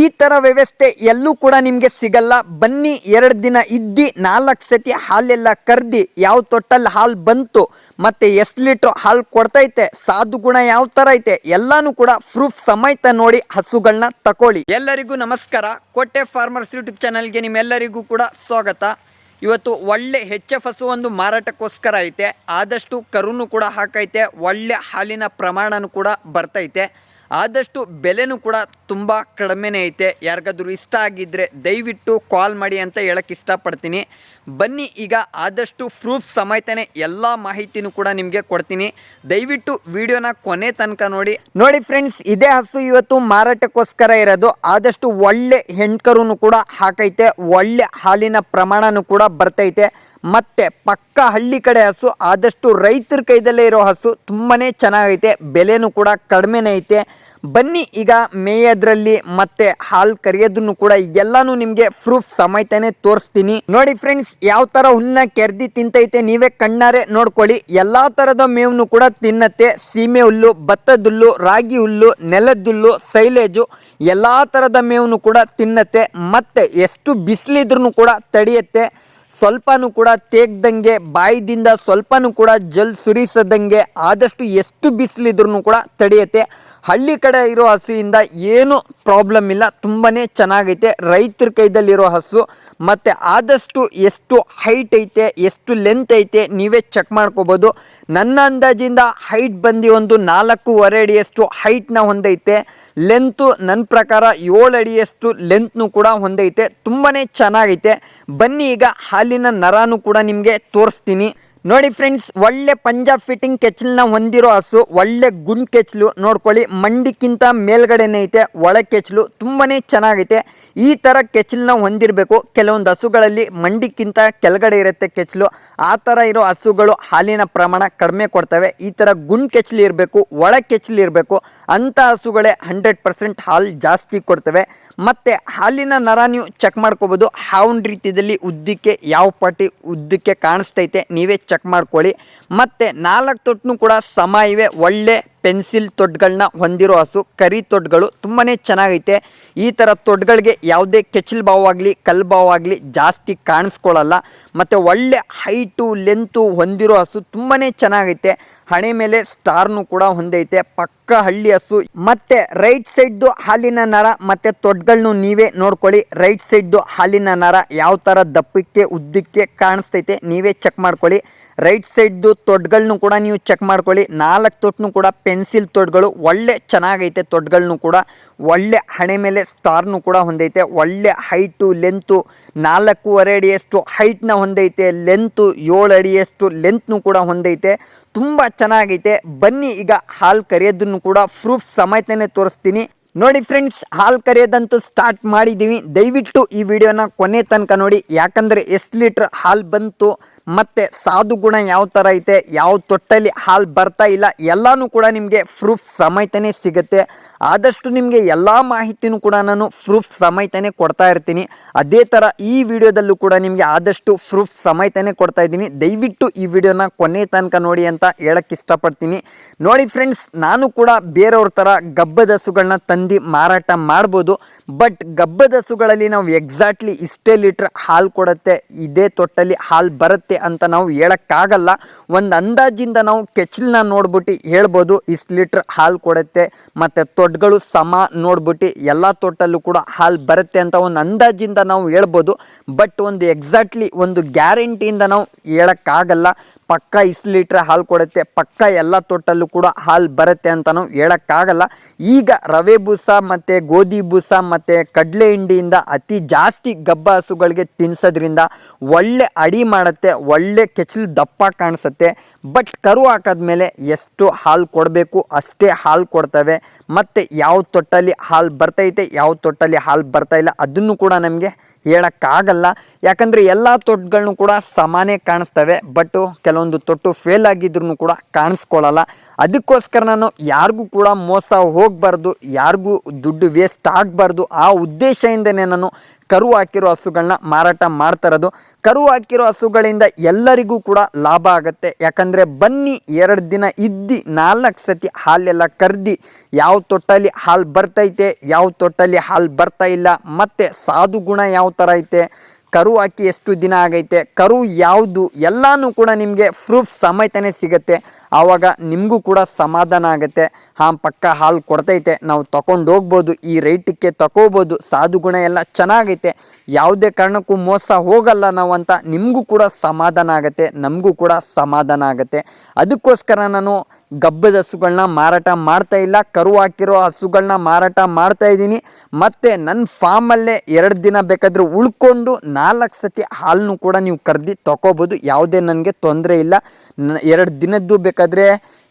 ಈ ಥರ ವ್ಯವಸ್ಥೆ ಎಲ್ಲೂ ಕೂಡ ನಿಮಗೆ ಸಿಗಲ್ಲ. ಬನ್ನಿ ಎರಡು ದಿನ ಇದ್ದು, ನಾಲ್ಕು ಸತಿ ಹಾಲೆಲ್ಲ ಕರ್ದಿ, ಯಾವ ತೊಟ್ಟಲ್ಲಿ ಹಾಲು ಬಂತು, ಮತ್ತು ಎಷ್ಟು ಲೀಟ್ರ್ ಹಾಲು ಕೊಡ್ತೈತೆ, ಸಾಧು ಗುಣ ಯಾವ ಥರ ಐತೆ, ಎಲ್ಲಾನು ಕೂಡ ಪ್ರೂಫ್ ಸಮೇತ ನೋಡಿ ಹಸುಗಳನ್ನ ತಕೊಳ್ಳಿ. ಎಲ್ಲರಿಗೂ ನಮಸ್ಕಾರ. ಕೋಟೆ ಫಾರ್ಮರ್ಸ್ ಯೂಟ್ಯೂಬ್ ಚಾನಲ್ಗೆ ನಿಮ್ಮೆಲ್ಲರಿಗೂ ಕೂಡ ಸ್ವಾಗತ. ಇವತ್ತು ಒಳ್ಳೆ ಹೆಚ್ ಎಫ್ ಹಸು ಒಂದು ಮಾರಾಟಕ್ಕೋಸ್ಕರ ಐತೆ. ಆದಷ್ಟು ಕರುನು ಕೂಡ ಹಾಕೈತೆ. ಒಳ್ಳೆ ಹಾಲಿನ ಪ್ರಮಾಣನೂ ಕೂಡ ಬರ್ತೈತೆ. ಆದಷ್ಟು ಬೆಲೆನೂ ಕೂಡ ತುಂಬ ಕಡಿಮೆನೇ ಐತೆ. ಯಾರಿಗಾದ್ರೂ ಇಷ್ಟ ಆಗಿದ್ದರೆ ದಯವಿಟ್ಟು ಕಾಲ್ ಮಾಡಿ ಅಂತ ಹೇಳಕ್ಕೆ ಇಷ್ಟಪಡ್ತೀನಿ. ಬನ್ನಿ ಈಗ ಆದಷ್ಟು ಪ್ರೂಫ್ ಸಮೇತನೇ ಎಲ್ಲ ಮಾಹಿತಿನೂ ಕೂಡ ನಿಮಗೆ ಕೊಡ್ತೀನಿ. ದಯವಿಟ್ಟು ವಿಡಿಯೋನ ಕೊನೆ ತನಕ ನೋಡಿ. ನೋಡಿ ಫ್ರೆಂಡ್ಸ್ ಇದೇ ಹಸು ಇವತ್ತು ಮಾರಾಟಕ್ಕೋಸ್ಕರ ಇರೋದು. ಆದಷ್ಟು ಒಳ್ಳೆ ಹೆಣ್ಕರೂ ಕೂಡ ಹಾಕೈತೆ. ಒಳ್ಳೆ ಹಾಲಿನ ಪ್ರಮಾಣನೂ ಕೂಡ ಬರ್ತೈತೆ. ಮತ್ತೆ ಪಕ್ಕ ಹಳ್ಳಿ ಕಡೆ ಹಸು, ಆದಷ್ಟು ರೈತರ ಕೈದಲ್ಲೇ ಇರೋ ಹಸು ತುಂಬಾ ಚೆನ್ನಾಗೈತೆ, ಬೆಲೆನೂ ಕೂಡ ಕಡಿಮೆನೇ ಐತೆ. ಬನ್ನಿ ಈಗ ಮೇಯೋದ್ರಲ್ಲಿ ಮತ್ತೆ ಹಾಲು ಕರಿಯೋದನ್ನು ಕೂಡ ಎಲ್ಲಾನು ನಿಮಗೆ ಪ್ರೂಫ್ ಸಮೇತನೇ ತೋರಿಸ್ತೀನಿ. ನೋಡಿ ಫ್ರೆಂಡ್ಸ್, ಯಾವ ಥರ ಹುಲ್ಲನ್ನ ಕೆರೆದಿ ತಿಂತೈತೆ ನೀವೇ ಕಣ್ಣಾರೆ ನೋಡ್ಕೊಳ್ಳಿ. ಎಲ್ಲ ಥರದ ಮೇವನ್ನು ಕೂಡ ತಿನ್ನತ್ತೆ. ಸೀಮೆ ಹುಲ್ಲು ಭತ್ತದ ಹುಲ್ಲು ರಾಗಿ ಹುಲ್ಲು ನೆಲದ ಹುಲ್ಲು ಸೈಲೇಜು, ಎಲ್ಲ ಥರದ ಮೇವನ್ನು ಕೂಡ ತಿನ್ನತ್ತೆ. ಮತ್ತೆ ಎಷ್ಟು ಬಿಸಿಲಿದ್ರೂ ಕೂಡ ತಡೆಯುತ್ತೆ. ಸ್ವಲ್ಪನೂ ಕೂಡ ತೇಗ್ದಂಗೆ ಬಾಯಿದಿಂದ ಸ್ವಲ್ಪನೂ ಕೂಡ ಜಲ್ ಸುರಿಸದಂಗೆ ಆದಷ್ಟು ಎಷ್ಟು ಬಿಸಿಲಿದ್ರೂ ಕೂಡ ತಡೆಯುತ್ತೆ. ಹಳ್ಳಿ ಕಡೆ ಇರೋ ಹಸುವಿಂದ ಏನು ಪ್ರಾಬ್ಲಮ್ ಇಲ್ಲ. ತುಂಬಾ ಚೆನ್ನಾಗೈತೆ. ರೈತರ ಕೈದಲ್ಲಿರೋ ಹಸು. ಮತ್ತು ಆದಷ್ಟು ಎಷ್ಟು ಹೈಟ್ ಐತೆ, ಎಷ್ಟು ಲೆಂತ್ ಐತೆ, ನೀವೇ ಚೆಕ್ ಮಾಡ್ಕೋಬೋದು. ನನ್ನ ಅಂದಾಜಿಂದ ಹೈಟ್ ಬಂದು ಒಂದು ನಾಲ್ಕೂವರೆ ಅಡಿಯಷ್ಟು ಹೈಟ್ನ ಹೊಂದೈತೆ. ಲೆಂತು ನನ್ನ ಪ್ರಕಾರ ಏಳು ಅಡಿಯಷ್ಟು ಲೆಂತ್ನು ಕೂಡ ಹೊಂದೈತೆ. ತುಂಬಾ ಚೆನ್ನಾಗೈತೆ. ಬನ್ನಿ ಈಗ ಹಾಲಿನ ನರಾನು ಕೂಡ ನಿಮಗೆ ತೋರಿಸ್ತೀನಿ. ನೋಡಿ ಫ್ರೆಂಡ್ಸ್ ಒಳ್ಳೆ ಪಂಜಾಬ್ ಫಿಟ್ಟಿಂಗ್ ಕೆಚ್ಚಲನ್ನ ಹೊಂದಿರೋ ಹಸು, ಒಳ್ಳೆ ಗುಂಡ್ ಕೆಚ್ಚಲು ನೋಡ್ಕೊಳ್ಳಿ, ಮಂಡಿಕ್ಕಿಂತ ಮೇಲ್ಗಡೆನೇ ಐತೆ, ಒಳ ಕೆಚ್ಚಲು ತುಂಬಾ ಚೆನ್ನಾಗೈತೆ. ಈ ಥರ ಕೆಚ್ಚಲನ್ನ ಹೊಂದಿರಬೇಕು. ಕೆಲವೊಂದು ಹಸುಗಳಲ್ಲಿ ಮಂಡಿಕ್ಕಿಂತ ಕೆಳಗಡೆ ಇರುತ್ತೆ ಕೆಚ್ಚಲು ಆ ಥರ ಇರೋ ಹಸುಗಳು ಹಾಲಿನ ಪ್ರಮಾಣ ಕಡಿಮೆ ಕೊಡ್ತವೆ. ಈ ಥರ ಗುಂಡ್ ಕೆಚ್ಚಲು ಇರಬೇಕು, ಒಳ ಕೆಚ್ಚಲು ಇರಬೇಕು. ಅಂಥ ಹಸುಗಳೇ ಹಂಡ್ರೆಡ್ ಪರ್ಸೆಂಟ್ ಹಾಲು ಜಾಸ್ತಿ ಕೊಡ್ತವೆ. ಮತ್ತು ಹಾಲಿನ ನರ ನೀವು ಚೆಕ್ ಮಾಡ್ಕೋಬೋದು. ಹಾವಿನ ರೀತಿಯಲ್ಲಿ ಉದ್ದಕ್ಕೆ, ಯಾವ ಪಾಟಿ ಉದ್ದಕ್ಕೆ ಕಾಣಿಸ್ತೈತೆ, ನೀವೇ ಚೆಕ್ ಮಾಡ್ಕೊಳ್ಳಿ. ಮತ್ತು ನಾಲ್ಕು ತೊಟ್ಟನು ಕೂಡ ಸಮ ಇವೆ. ಒಳ್ಳೆ ಪೆನ್ಸಿಲ್ ತೊಡ್ಗಳನ್ನ ಹೊಂದಿರೋ ಹಸು, ಕರಿ ತೊಡ್ಗಳು ತುಂಬಾ ಚೆನ್ನಾಗೈತೆ. ಈ ಥರ ತೊಡ್ಗಳಿಗೆ ಯಾವುದೇ ಕೆಚ್ಚಲ್ ಭಾವವಾಗಲಿ ಕಲ್ಲು ಭಾವವಾಗಲಿ ಜಾಸ್ತಿ ಕಾಣಿಸ್ಕೊಳ್ಳಲ್ಲ ಮತ್ತು ಒಳ್ಳೆ ಹೈಟು ಲೆಂತು ಹೊಂದಿರೋ ಹಸು ತುಂಬಾ ಚೆನ್ನಾಗೈತೆ. ಹಣೆ ಮೇಲೆ ಸ್ಟಾರ್ನು ಕೂಡ ಹೊಂದೈತೆ. ಪಕ್ಕ ಹಳ್ಳಿ ಹಸು. ಮತ್ತು ರೈಟ್ ಸೈಡ್ದು ಹಾಲಿನ ನರ, ಮತ್ತು ತೊಡ್ಗಳನ್ನು ನೀವೇ ನೋಡ್ಕೊಳ್ಳಿ. ರೈಟ್ ಸೈಡ್ದು ಹಾಲಿನ ನರ ಯಾವ ಥರ ದಪ್ಪಕ್ಕೆ, ಉದ್ದಕ್ಕೆ ಕಾಣಿಸ್ತೈತೆ, ನೀವೇ ಚೆಕ್ ಮಾಡ್ಕೊಳ್ಳಿ. ರೈಟ್ ಸೈಡ್ದು ತೊಡ್ಗಳನ್ನೂ ಕೂಡ ನೀವು ಚೆಕ್ ಮಾಡ್ಕೊಳ್ಳಿ. ನಾಲ್ಕು ತೊಟ್ಟನು ಕೂಡ ಪೆನ್ಸಿಲ್ ತೊಡ್ಗಳು ಒಳ್ಳೆ ಚೆನ್ನಾಗೈತೆ ತೊಡ್ಗಳನ್ನೂ ಕೂಡ. ಒಳ್ಳೆ ಹಣೆ ಮೇಲೆ ಸ್ಟಾರ್ನು ಕೂಡ ಹೊಂದೈತೆ. ಒಳ್ಳೆ ಹೈಟು ಲೆಂತು ನಾಲ್ಕೂವರೆ ಅಡಿಯಷ್ಟು ಹೈಟ್ನ ಹೊಂದೈತೆ. ಲೆಂತು ಏಳು ಅಡಿಯಷ್ಟು ಲೆಂತ್ನು ಕೂಡ ಹೊಂದೈತೆ. ತುಂಬ ಚೆನ್ನಾಗೈತೆ. ಬನ್ನಿ ಈಗ ಹಾಲು ಕರೆಯೋದನ್ನು ಕೂಡ ಪ್ರೂಫ್ ಸಮೇತನೇ ತೋರಿಸ್ತೀನಿ. ನೋಡಿ ಫ್ರೆಂಡ್ಸ್ ಹಾಲು ಕರೆಯೋದಂತೂ ಸ್ಟಾರ್ಟ್ ಮಾಡಿದ್ದೀವಿ. ದಯವಿಟ್ಟು ಈ ವಿಡಿಯೋನ ಕೊನೆ ತನಕ ನೋಡಿ. ಯಾಕಂದರೆ ಎಷ್ಟು ಲೀಟ್ರ್ ಹಾಲು ಬಂತು ಮತ್ತು ಸಾಧು ಗುಣ ಯಾವ ಥರ ಐತೆ, ಯಾವ ತೊಟ್ಟಲ್ಲಿ ಹಾಲು ಬರ್ತಾ ಇಲ್ಲ, ಎಲ್ಲನೂ ಕೂಡ ನಿಮಗೆ ಪ್ರೂಫ್ ಸಮೇತನೇ ಸಿಗುತ್ತೆ. ಆದಷ್ಟು ನಿಮಗೆ ಎಲ್ಲ ಮಾಹಿತಿನೂ ಕೂಡ ನಾನು ಪ್ರೂಫ್ ಸಮೇತನೇ ಕೊಡ್ತಾ ಇರ್ತೀನಿ. ಅದೇ ಥರ ಈ ವಿಡಿಯೋದಲ್ಲೂ ಕೂಡ ನಿಮಗೆ ಆದಷ್ಟು ಪ್ರೂಫ್ ಸಮೇತನೇ ಕೊಡ್ತಾ ಇದ್ದೀನಿ. ದಯವಿಟ್ಟು ಈ ವಿಡಿಯೋನ ಕೊನೆ ತನಕ ನೋಡಿ ಅಂತ ಹೇಳಕ್ಕೆ ಇಷ್ಟಪಡ್ತೀನಿ. ನೋಡಿ ಫ್ರೆಂಡ್ಸ್ ನಾನು ಕೂಡ ಬೇರೆಯವ್ರ ಥರ ಗಬ್ಬದ ಹಸುಗಳನ್ನ ತಂದು ಮಾರಾಟ ಮಾಡ್ಬೋದು. ಬಟ್ ಗಬ್ಬದ ಹಸುಗಳಲ್ಲಿ ನಾವು ಎಕ್ಸಾಕ್ಟ್ಲಿ ಇಷ್ಟೇ ಲೀಟ್ರ್ ಹಾಲು ಕೊಡುತ್ತೆ, ಇದೇ ತೊಟ್ಟಲ್ಲಿ ಹಾಲು ಬರುತ್ತೆ ಅಂತ ನಾವು ಹೇಳೋಕ್ಕಾಗಲ್ಲ. ಒಂದು ಅಂದಾಜಿಂದ ನಾವು ಕೆಚ್ಲನ್ನ ನೋಡ್ಬಿಟ್ಟು ಹೇಳ್ಬೋದು ಇಷ್ಟು ಲೀಟ್ರ್ ಹಾಲು ಕೊಡುತ್ತೆ, ಮತ್ತು ತೊಡ್ಗಳು ಸಮ ನೋಡ್ಬಿಟ್ಟು ಎಲ್ಲ ತೊಟ್ಟಲ್ಲೂ ಕೂಡ ಹಾಲು ಬರುತ್ತೆ ಅಂತ ಒಂದು ಅಂದಾಜಿಂದ ನಾವು ಹೇಳ್ಬೋದು. ಬಟ್ ಒಂದು ಎಕ್ಸಾಕ್ಟ್ಲಿ ಒಂದು ಗ್ಯಾರಂಟಿಯಿಂದ ನಾವು ಹೇಳೋಕ್ಕಾಗಲ್ಲ. ಪಕ್ಕ ಇಷ್ಟು ಲೀಟ್ರ್ ಹಾಲು ಕೊಡುತ್ತೆ, ಪಕ್ಕ ಎಲ್ಲ ತೊಟ್ಟಲ್ಲೂ ಕೂಡ ಹಾಲು ಬರುತ್ತೆ ಅಂತ ನಾವು ಹೇಳೋಕ್ಕಾಗಲ್ಲ. ಈಗ ರವೆ ಬೂಸ ಮತ್ತು ಗೋಧಿ ಬೂಸ ಮತ್ತು ಕಡಲೆ ಹಿಂಡಿಯಿಂದ ಅತಿ ಜಾಸ್ತಿ ಗಬ್ಬ ಹಸುಗಳಿಗೆ ತಿನ್ನಿಸೋದ್ರಿಂದ ಒಳ್ಳೆ ಅಡಿ ಮಾಡುತ್ತೆ, ಒಳ್ಳೆ ಕೆಚ್ಚಲು ದಪ್ಪ ಕಾಣಿಸುತ್ತೆ. ಬಟ್ ಕರು ಹಾಕಿದ್ಮೇಲೆ ಎಷ್ಟು ಹಾಲು ಕೊಡಬೇಕು, ಅಷ್ಟೇ ಹಾಲು ಕೊಡ್ತವೆ. ಮತ್ತು ಯಾವ ತೊಟ್ಟಲ್ಲಿ ಹಾಲು ಬರ್ತೈತೆ, ಯಾವ ತೊಟ್ಟಲ್ಲಿ ಹಾಲು ಬರ್ತಾ ಇಲ್ಲ ಅದನ್ನು ಕೂಡ ನಮಗೆ ಹೇಳೋಕ್ಕಾಗಲ್ಲ. ಯಾಕಂದರೆ ಎಲ್ಲ ತೊಟ್ಟುಗಳನ್ನು ಕೂಡ ಸಮಾನೇ ಕಾಣಿಸ್ತವೆ, ಬಟ್ ಕೆಲವೊಂದು ತೊಟ್ಟು ಫೇಲ್ ಆಗಿದ್ರು ಕೂಡ ಕಾಣಿಸ್ಕೊಳ್ಳಲ್ಲ ಅದಕ್ಕೋಸ್ಕರ ನಾನು ಯಾರಿಗೂ ಕೂಡ ಮೋಸ ಹೋಗಬಾರ್ದು, ಯಾರಿಗೂ ದುಡ್ಡು ವೇಸ್ಟ್ ಆಗಬಾರ್ದು ಆ ಉದ್ದೇಶದಿಂದನೇ ನಾನು ಕರು ಹಾಕಿರೋ ಹಸುಗಳನ್ನ ಮಾರಾಟ ಮಾಡ್ತಾ ಇರೋದು. ಕರು ಹಾಕಿರೋ ಹಸುಗಳಿಂದ ಎಲ್ಲರಿಗೂ ಕೂಡ ಲಾಭ ಆಗುತ್ತೆ. ಯಾಕಂದರೆ ಬನ್ನಿ ಎರಡು ದಿನ ಇದ್ದು ನಾಲ್ಕು ಸತಿ ಹಾಲೆಲ್ಲ ಕರ್ದು, ಯಾವ ತೊಟ್ಟಲ್ಲಿ ಹಾಲು ಬರ್ತೈತೆ, ಯಾವ ತೊಟ್ಟಲ್ಲಿ ಹಾಲು ಬರ್ತಾ ಇಲ್ಲ, ಮತ್ತು ಸಾಧು ಗುಣ ಯಾವ ಥರ ಐತೆ, ಕರು ಹಾಕಿ ಎಷ್ಟು ದಿನ ಆಗೈತೆ, ಕರು ಯಾವುದು, ಎಲ್ಲನೂ ಕೂಡ ನಿಮಗೆ ಪ್ರೂಫ್ ಸಮೇತನೇ ಸಿಗುತ್ತೆ. ಆವಾಗ ನಿಮಗೂ ಕೂಡ ಸಮಾಧಾನ ಆಗುತ್ತೆ. ಹಾಂ, ಪಕ್ಕ ಹಾಲು ಕೊಡ್ತೈತೆ. ನಾವು ತಗೊಂಡು ಹೋಗ್ಬೋದು. ಈ ರೈಟಿಗೆ ತಗೋಬೋದು ಸಾಧು ಗುಣ ಎಲ್ಲ ಚೆನ್ನಾಗೈತೆ. ಯಾವುದೇ ಕಾರಣಕ್ಕೂ ಮೋಸ ಹೋಗಲ್ಲ ನಾವು ಅಂತ ನಿಮಗೂ ಕೂಡ ಸಮಾಧಾನ ಆಗುತ್ತೆ. ನಮಗೂ ಕೂಡ ಸಮಾಧಾನ ಆಗುತ್ತೆ. ಅದಕ್ಕೋಸ್ಕರ ನಾನು ಗಬ್ಬದ ಹಸುಗಳನ್ನ ಮಾರಾಟ ಮಾಡ್ತಾ ಇಲ್ಲ. ಕರು ಹಾಕಿರೋ ಹಸುಗಳನ್ನ ಮಾರಾಟ ಮಾಡ್ತಾ ಇದ್ದೀನಿ. ಮತ್ತು ನನ್ನ ಫಾರ್ಮಲ್ಲೇ ಎರಡು ದಿನ ಬೇಕಾದರೂ ಉಳ್ಕೊಂಡು ನಾಲ್ಕು ಸತಿ ಹಾಲನ್ನು ಕೂಡ ನೀವು ಕರೆದಿ ತಗೋಬೋದು ಯಾವುದೇ ನನಗೆ ತೊಂದರೆ ಇಲ್ಲ. ಎರಡು ದಿನದ್ದು ಬೇಕಾದರೆ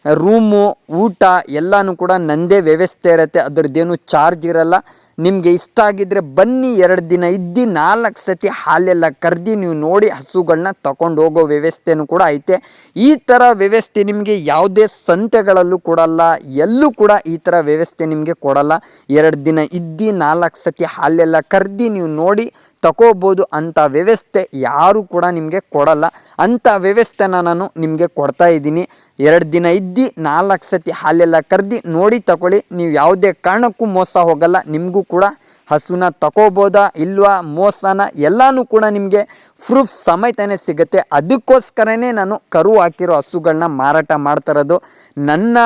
ರೂಮು, ಊಟ ಎಲ್ಲನೂ ಕೂಡ ನಂದೇ ವ್ಯವಸ್ಥೆ ಇರುತ್ತೆ. ಅದರದ್ದೇನು ಚಾರ್ಜ್ ಇರಲ್ಲ. ನಿಮಗೆ ಇಷ್ಟ ಆಗಿದ್ರೆ ಬನ್ನಿ ಎರಡು ದಿನ ಇದ್ದು ನಾಲ್ಕು ಸತಿ ಹಾಲೆಲ್ಲ ಕರ್ದು ನೀವು ನೋಡಿ ಹಸುಗಳನ್ನ ತಗೊಂಡು ಹೋಗೋ ವ್ಯವಸ್ಥೆನೂ ಕೂಡ ಐತೆ. ಈ ಥರ ವ್ಯವಸ್ಥೆ ನಿಮಗೆ ಯಾವುದೇ ಸಂತೆಗಳಲ್ಲೂ ಕೊಡಲ್ಲ. ಎಲ್ಲೂ ಕೂಡ ಈ ಥರ ವ್ಯವಸ್ಥೆ ನಿಮಗೆ ಕೊಡಲ್ಲ. ಎರಡು ದಿನ ಇದ್ದು ನಾಲ್ಕು ಸತಿ ಹಾಲೆಲ್ಲ ಕರೆದು ನೀವು ನೋಡಿ ತಗೋಬೋದು ಅಂಥ ವ್ಯವಸ್ಥೆ ಯಾರು ಕೂಡ ನಿಮಗೆ ಕೊಡಲ್ಲ. ಅಂಥ ವ್ಯವಸ್ಥೆನ ನಾನು ನಿಮಗೆ ಕೊಡ್ತಾ ಇದ್ದೀನಿ. ಎರಡು ದಿನ ಇದ್ದು, ನಾಲ್ಕು ಸತಿ ಹಾಲೆಲ್ಲ ಕರ್ದು ನೋಡಿ ತಗೊಳ್ಳಿ ನೀವು ಯಾವುದೇ ಕಾರಣಕ್ಕೂ ಮೋಸ ಹೋಗಲ್ಲ, ನಿಮಗೂ ಕೂಡ. ಹಸುನ ತಗೋಬೋದಾ ಇಲ್ವಾ, ಮೋಸನ ಎಲ್ಲನೂ ಕೂಡ ನಿಮಗೆ ಪ್ರೂಫ್ ಸಮೇತನೇ ಸಿಗುತ್ತೆ. ಅದಕ್ಕೋಸ್ಕರನೇ ನಾನು ಕರು ಹಾಕಿರೋ ಹಸುಗಳನ್ನ ಮಾರಾಟ ಮಾಡ್ತಾ ಇರೋದು. ನನ್ನ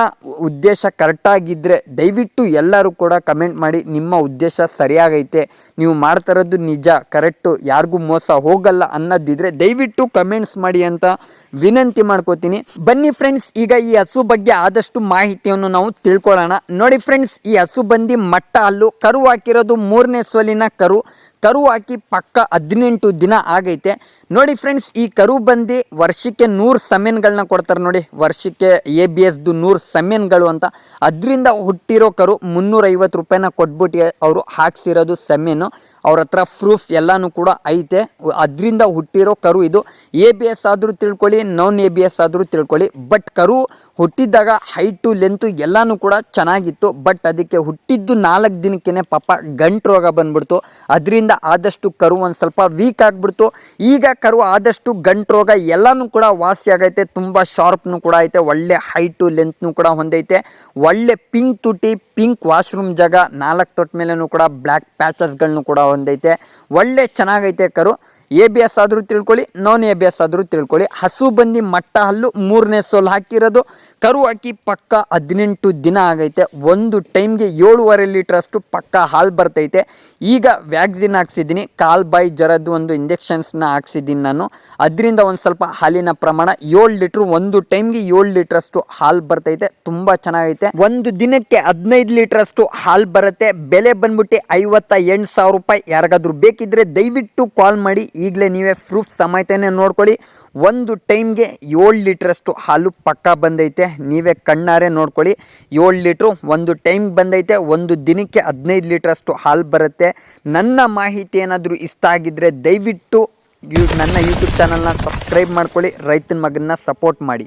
ಉದ್ದೇಶ ಕರೆಕ್ಟಾಗಿದ್ದರೆ ದಯವಿಟ್ಟು ಎಲ್ಲರೂ ಕೂಡ ಕಮೆಂಟ್ ಮಾಡಿ, ನಿಮ್ಮ ಉದ್ದೇಶ ಸರಿಯಾಗೈತೆ, ನೀವು ಮಾಡ್ತಾ ಇರೋದು ನಿಜ, ಕರೆಕ್ಟು, ಯಾರಿಗೂ ಮೋಸ ಹೋಗಲ್ಲ ಅನ್ನೋದಿದ್ರೆ ದಯವಿಟ್ಟು ಕಮೆಂಟ್ಸ್ ಮಾಡಿ ಅಂತ ವಿನಂತಿ ಮಾಡ್ಕೋತೀನಿ. ಬನ್ನಿ ಫ್ರೆಂಡ್ಸ್ ಈಗ ಈ ಹಸು ಬಗ್ಗೆ ಆದಷ್ಟು ಮಾಹಿತಿಯನ್ನು ನಾವು ತಿಳ್ಕೊಳ್ಳೋಣ. ನೋಡಿ ಫ್ರೆಂಡ್ಸ್ ಈ ಹಸು ಬಂದು ಮಟ್ಟ ಅಲ್ಲೂ ಕರು ಹಾಕಿರೋದು ಮೂರನೇ ಸೋಲಿನ ಕರು ಕರು ಹಾಕಿ ಪಕ್ಕ ಹದಿನೆಂಟು ದಿನ ಆಗೈತೆ. ನೋಡಿ ಫ್ರೆಂಡ್ಸ್ ಈ ಕರು ಬಂದು ವರ್ಷಕ್ಕೆ ನೂರು ಸಮೆನ್ಗಳನ್ನ ಕೊಡ್ತಾರೆ ನೋಡಿ. ವರ್ಷಕ್ಕೆ ಎ ಬಿ ಎಸ್ದು ನೂರು ಸಮೆನ್ಗಳು ಅಂತ. ಅದರಿಂದ ಹುಟ್ಟಿರೋ ಕರು ಮುನ್ನೂರೈವತ್ತು ರೂಪಾಯಿನ ಕೊಟ್ಬಿಟ್ಟು ಅವರು ಹಾಕ್ಸಿರೋದು ಸೆಮೆನು ಅವ್ರ ಹತ್ರ ಪ್ರೂಫ್ ಎಲ್ಲನೂ ಕೂಡ ಐತೆ. ಅದರಿಂದ ಹುಟ್ಟಿರೋ ಕರು ಇದು. ಎ ಬಿ ಎಸ್ ಆದರೂ ತಿಳ್ಕೊಳ್ಳಿ ನಾನ್ ಎ ಬಿ ಎಸ್ ಆದರೂ ತಿಳ್ಕೊಳ್ಳಿ. ಬಟ್ ಕರು ಹುಟ್ಟಿದ್ದಾಗ ಹೈಟು ಲೆಂತು ಎಲ್ಲನೂ ಕೂಡ ಚೆನ್ನಾಗಿತ್ತು. ಬಟ್ ಅದಕ್ಕೆ ಹುಟ್ಟಿದ್ದು ನಾಲ್ಕು ದಿನಕ್ಕೇ ಪಾಪ ಗಂಟು ರೋಗ ಬಂದ್ಬಿಡ್ತು. ಅದರಿಂದ ಆದಷ್ಟು ಕರು ಒಂದು ಸ್ವಲ್ಪ ವೀಕ್ ಆಗಿಬಿಡ್ತು. ಈಗ ಕರು ಆದಷ್ಟು ಗಂಟು ರೋಗ ಎಲ್ಲನೂ ಕೂಡ ವಾಸಿ ಆಗೈತೆ. ತುಂಬ ಶಾರ್ಪ್ನು ಕೂಡ ಐತೆ. ಒಳ್ಳೆ ಹೈಟು ಲೆಂತ್ನು ಕೂಡ ಹೊಂದೈತೆ. ಒಳ್ಳೆ ಪಿಂಕ್ ತುಟಿ ಪಿಂಕ್ ವಾಶ್ರೂಮ್ ಜಾಗ, ನಾಲ್ಕು ತೊಟ್ಟ ಮೇಲೂ ಕೂಡ ಬ್ಲ್ಯಾಕ್ ಪ್ಯಾಚಸ್ಗಳನ್ನು ಕೂಡ ಹೊಂದೈತೆ ಒಳ್ಳೆ ಚೆನ್ನಾಗೈತೆ ಕರು. ಎ ಬಿ ಎಸ್ ಆದರೂ ತಿಳ್ಕೊಳ್ಳಿ ನಾನ್ ಎ ಬಿ ಎಸ್ ಆದರೂ ತಿಳ್ಕೊಳ್ಳಿ. ಹಸು ಬಂದು ಮಟ್ಟ ಹಲ್ಲು ಮೂರನೇ ಸೋಲು ಹಾಕಿರೋದು. ಕರು ಹಾಕಿ ಪಕ್ಕ ಹದಿನೆಂಟು ದಿನ ಆಗೈತೆ. ಒಂದು ಟೈಮ್ಗೆ ಏಳುವರೆ ಲೀಟ್ರಷ್ಟು ಪಕ್ಕ ಹಾಲು ಬರ್ತೈತೆ. ಈಗ ವ್ಯಾಕ್ಸಿನ್ ಹಾಕ್ಸಿದ್ದೀನಿ. ಕಾಲು, ಬಾಯಿ ಜ್ವರದ್ದು ಒಂದು ಇಂಜೆಕ್ಷನ್ಸ್ನ ಹಾಕ್ಸಿದ್ದೀನಿ ನಾನು. ಅದರಿಂದ ಒಂದು ಸ್ವಲ್ಪ ಹಾಲಿನ ಪ್ರಮಾಣ ಏಳು ಲೀಟ್ರ್, ಒಂದು ಟೈಮ್ಗೆ ಏಳು ಲೀಟ್ರಷ್ಟು ಹಾಲು ಬರ್ತೈತೆ. ತುಂಬ ಚೆನ್ನಾಗೈತೆ. ಒಂದು ದಿನಕ್ಕೆ ಹದಿನೈದು ಲೀಟ್ರಷ್ಟು ಹಾಲು ಬರುತ್ತೆ. ಬೆಲೆ ಬಂದ್ಬಿಟ್ಟು ಐವತ್ತ ಎಂಟು ಸಾವಿರ ರೂಪಾಯಿ. ಯಾರಿಗಾದ್ರೂ ಬೇಕಿದ್ರೆ ದಯವಿಟ್ಟು ಕಾಲ್ ಮಾಡಿ. ಈಗಲೇ ನೀವೇ ಪ್ರೂಫ್ ಸಮೇತನೇ ನೋಡ್ಕೊಳ್ಳಿ. ಒಂದು ಟೈಮ್ಗೆ ಏಳು ಲೀಟ್ರಷ್ಟು ಹಾಲು ಪಕ್ಕ ಬಂದೈತೆ. ನೀವೇ ಕಣ್ಣಾರೆ ನೋಡ್ಕೊಳ್ಳಿ. ಏಳು ಲೀಟ್ರು ಒಂದು ಟೈಮ್ ಬಂದೈತೆ. ಒಂದು ದಿನಕ್ಕೆ ಹದಿನೈದು ಲೀಟ್ರಷ್ಟು ಹಾಲು ಬರುತ್ತೆ. ನನ್ನ ಮಾಹಿತಿ ಏನಾದರೂ ಇಷ್ಟ ಆಗಿದ್ದರೆ ದಯವಿಟ್ಟು ನನ್ನ ಯೂಟ್ಯೂಬ್ ಚಾನಲ್ನ ಸಬ್ಸ್ಕ್ರೈಬ್ ಮಾಡ್ಕೊಳ್ಳಿ. ರೈತನ ಮಗನ್ನ ಸಪೋರ್ಟ್ ಮಾಡಿ.